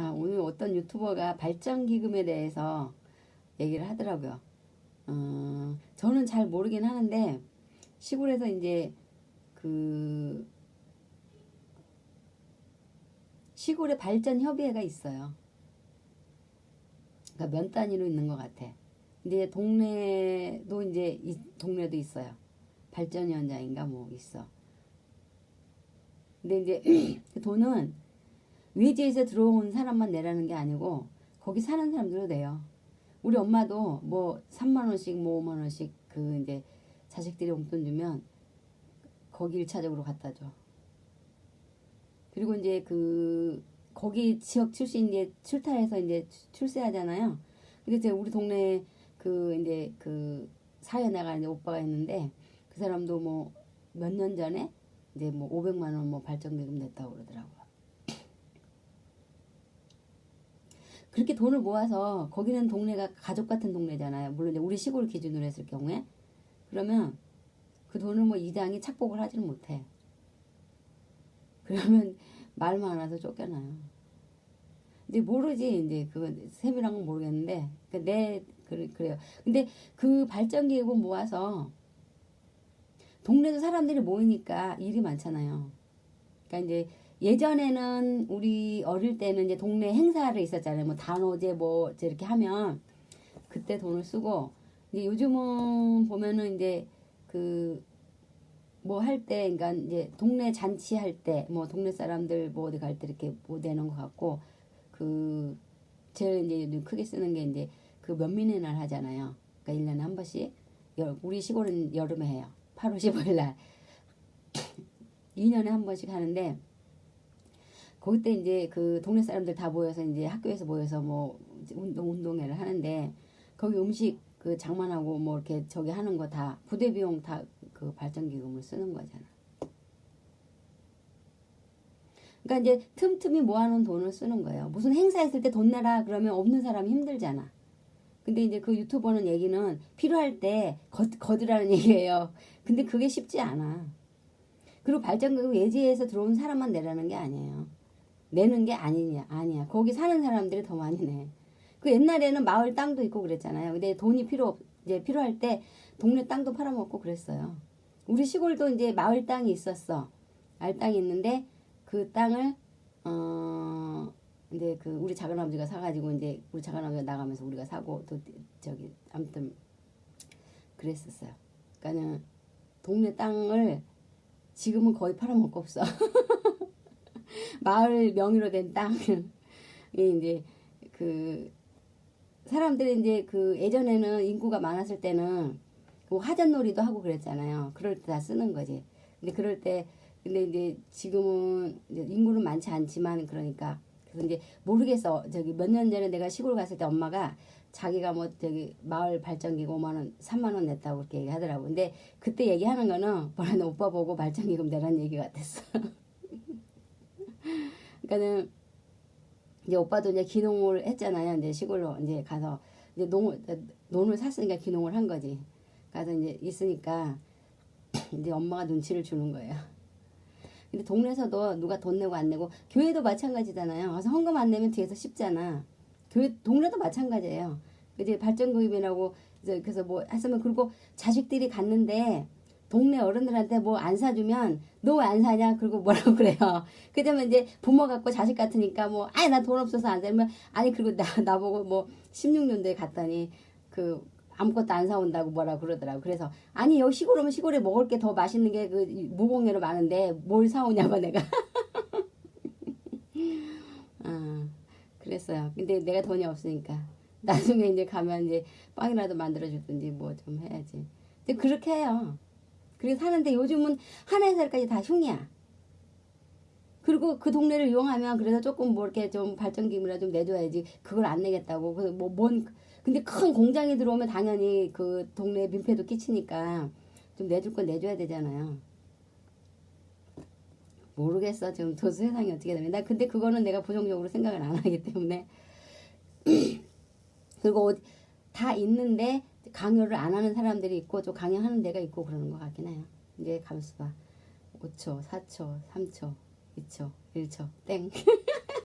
아, 오늘 어떤 유튜버가 발전기금에 대해서 얘기를 하더라고요. 어, 저는 잘 모르긴 하는데, 시골에서 이제 그, 시골에 발전 협의회가 있어요. 그러니까 면 단위로 있는 것 같아. 근데 동네도 이제, 이 동네도 있어요. 발전위원장인가 뭐 있어. 근데 이제 그 돈은 외지에서 들어온 사람만 내라는 게 아니고 거기 사는 사람들도 내요. 우리 엄마도 뭐 3만 원씩 뭐 5만 원씩 그 이제 자식들이 용돈 주면 거기 일차적으로 갖다 줘. 그리고 이제 그 거기 지역 출신 이제 출타해서 이제 출세하잖아요. 근데 이제 우리 동네 그 이제 그 사회 나가는 오빠가 있는데 그 사람도 뭐 몇 년 전에 이제 뭐 500만 원 뭐 발전기금 냈다고 그러더라고요. 그렇게 돈을 모아서 거기는 동네가 가족 같은 동네잖아요. 물론 우리 시골 기준으로 했을 경우에 그러면 그 돈을 뭐 이장이 착복을 하지는 못해. 그러면 말 많아서 쫓겨나요. 이제 모르지 이제 그건 세밀한 건 모르겠는데 그내 그래 그래요. 근데 그 발전기금 모아서 동네도 사람들이 모이니까 일이 많잖아요. 그러니까 이제 예전에는 우리 어릴 때는 이제 동네 행사를 있었잖아요. 뭐 단오제 뭐 이렇게 하면 그때 돈을 쓰고 이제 요즘은 보면은 이제 그 뭐 할 때, 그러니까 이제 동네 잔치 할 때, 뭐 동네 사람들 뭐 어디 갈 때 이렇게 못 되는 것 같고, 그 제일 이제 크게 쓰는 게 이제 그 면민의 날 하잖아요. 그러니까 1년에 한 번씩 여- 우리 시골은 여름에 해요. 8월 15일 날 2년에 한 번씩 하는데 거기 때 이제 그 동네 사람들 다 모여서 이제 학교에서 모여서 뭐 운동 운동회를 하는데 거기 음식 그 장만하고 뭐 이렇게 저기 하는 거 다 부대 비용 다 그 발전기금을 쓰는 거잖아. 그러니까 이제 틈틈이 모아놓은 돈을 쓰는 거예요. 무슨 행사 있을 때 돈 내라 그러면 없는 사람이 힘들잖아. 근데 이제 그 유튜버는 얘기는 필요할 때 거, 거두라는 얘기예요. 근데 그게 쉽지 않아. 그리고 발전기금 외지에서 들어온 사람만 내라는 게 아니에요. 내는 게 아니냐, 아니야. 거기 사는 사람들이 더 많이 내. 그 옛날에는 마을 땅도 있고 그랬잖아요. 근데 돈이 필요, 없- 이제 필요할 때 동네 땅도 팔아먹고 그랬어요. 우리 시골도 이제 마을 땅이 있었어. 알 땅이 있는데 그 땅을, 어, 근데 그 우리 작은 아버지가 사가지고 이제 우리 작은 아버지가 나가면서 우리가 사고 또 저기 아무튼 그랬었어요. 그러니까는 동네 땅을 지금은 거의 팔아먹고 없어. 마을 명의로 된 땅이 이제 그 사람들이 이제 그 예전에는 인구가 많았을 때는 그 하전놀이도 하고 그랬잖아요. 그럴 때 다 쓰는 거지. 근데 그럴 때 근데 이제 지금은 이제 인구는 많지 않지만 그러니까 그래서 이제 모르겠어. 저기 몇 년 전에 내가 시골 갔을 때 엄마가 자기가 뭐 저기 마을 발전기금 5만 원, 3만 원 냈다고 그렇게 얘기하더라고. 근데 그때 얘기하는 거는 뭐라는 오빠 보고 발전기금 내라는 얘기 같았어. 그러니까는 이제 오빠도 이제 기농을 했잖아요. 이제 시골로 이제 가서 이제 농을 논을 샀으니까 기농을 한 거지. 가서 이제 있으니까 이제 엄마가 눈치를 주는 거예요. 근데 동네에서도 누가 돈 내고 안 내고 교회도 마찬가지잖아요. 그래서 헌금 안 내면 뒤에서 씹잖아. 교회 동네도 마찬가지예요. 이제 발전기금이라고 이제 그래서 뭐 했으면 그리고 자식들이 갔는데 동네 어른들한테 뭐 안 사주면 너 왜 안 사냐 그리고 뭐라고 그래요. 그러면 이제 부모 갖고 자식 같으니까 뭐 아이 나돈 없어서 안 사면 아니 그리고 나 나보고 뭐 16년도에 갔더니 그 아무것도 안 사온다고 뭐라 그러더라고. 그래서 아니 여기 시골 오면 시골에 먹을 게 더 맛있는 게 그 무공예로 많은데 뭘 사오냐고 내가. 아 그랬어요. 근데 내가 돈이 없으니까 나중에 이제 가면 이제 빵이라도 만들어 주든지 뭐 좀 해야지. 근데 그렇게 해요. 그렇게 사는데 요즘은 하나의 살까지 다 흉이야. 그리고 그 동네를 이용하면 그래서 조금 뭐 이렇게 좀 발전기금이라 좀 내줘야지 그걸 안 내겠다고 그래서 뭐 뭔 근데 큰 공장이 들어오면 당연히 그 동네 민폐도 끼치니까 좀 내줄 건 내줘야 되잖아요. 모르겠어 지금 저 세상이 어떻게 되면 나 근데 그거는 내가 부정적으로 생각을 안 하기 때문에 그리고 어디- 다 있는데 강요를 안 하는 사람들이 있고 또 강요하는 데가 있고 그러는 것 같긴 해요. 이제 가만있어 봐. 5초, 4초, 3초, 2초, 1초, 땡.